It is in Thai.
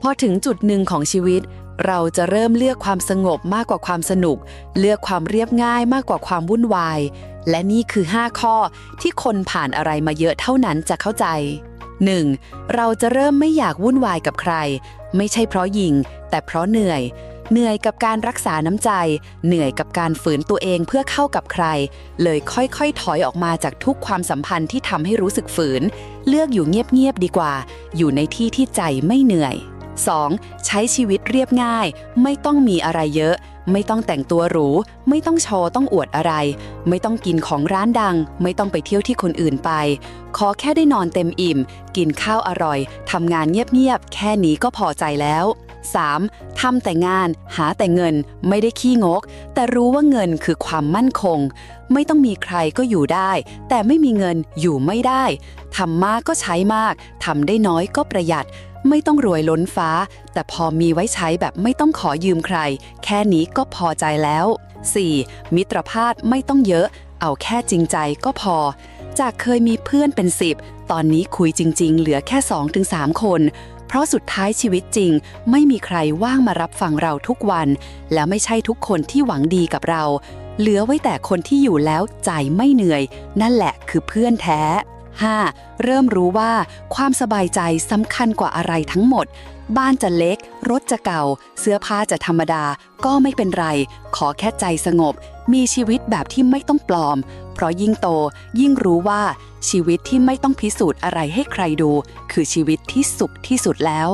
พอถึงจุดหนึ่งของชีวิต เราจะเริ่มเลือกความสงบมากกว่าความสนุก เลือกความเรียบง่ายมากกว่าความวุ่นวาย และนี่คือ 5 ข้อที่คนผ่านอะไรมาเยอะเท่านั้นจะเข้าใจ 1. เราจะเริ่มไม่อยากวุ่นวายกับใคร ไม่ใช่เพราะยิง แต่เพราะเหนื่อย เหนื่อยกับการรักษาน้ำใจ เหนื่อยกับการฝืนตัวเองเพื่อเข้ากับใคร เลยค่อยๆ ถอยออกมาจากทุกความสัมพันธ์ที่ทำให้รู้สึกฝืน เลือกอยู่เงียบๆดีกว่า อยู่ในที่ที่ใจไม่เหนื่อย 2. ใช้ชีวิตเรียบง่าย ไม่ต้องมีอะไรเยอะ ไม่ต้องแต่งตัวหรู ไม่ต้องโชว์ต้องอวดอะไร ไม่ต้องกินของร้านดัง ไม่ต้องไปเที่ยวที่คนอื่นไป ขอแค่ได้นอนเต็มอิ่ม กินข้าวอร่อยทำงานเงียบๆ แค่นี้ก็พอใจแล้ว 3. ทำแต่งาน หาแต่เงิน ไม่ได้ขี้งก แต่รู้ว่าเงินคือความมั่นคง ไม่ต้องมีใครก็อยู่ได้ แต่ไม่มีเงินอยู่ไม่ได้ทำมากก็ใช้มากทำได้น้อยก็ประหยัด ไม่ต้องรวยล้นฟ้า แต่พอมีไว้ใช้แบบไม่ต้องขอยืมใคร แค่นี้ก็พอใจแล้ว 4. มิตรภาพไม่ต้องเยอะ เอาแค่จริงใจก็พอ จากเคยมีเพื่อนเป็น10ตอนนี้คุยจริง ๆ เหลือแค่ 2-3 คน เพราะสุดท้ายชีวิตจริง ไม่มีใครว่างมารับฟังเราทุกวัน และไม่ใช่ทุกคนที่หวังดีกับเรา เหลือไว้แต่คนที่อยู่แล้วใจไม่เหนื่อย นั่นแหละคือเพื่อนแท้ 5. เริ่มรู้ว่าความสบายใจสำคัญกว่าอะไรทั้งหมด บ้านจะเล็ก รถจะเก่า เสื้อผ้าจะธรรมดา ก็ไม่เป็นไร ขอแค่ใจสงบ มีชีวิตแบบที่ไม่ต้องปลอม เพราะยิ่งโต ยิ่งรู้ว่าชีวิตที่ไม่ต้องพิสูจน์อะไรให้ใครดู คือชีวิตที่สุขที่สุดแล้ว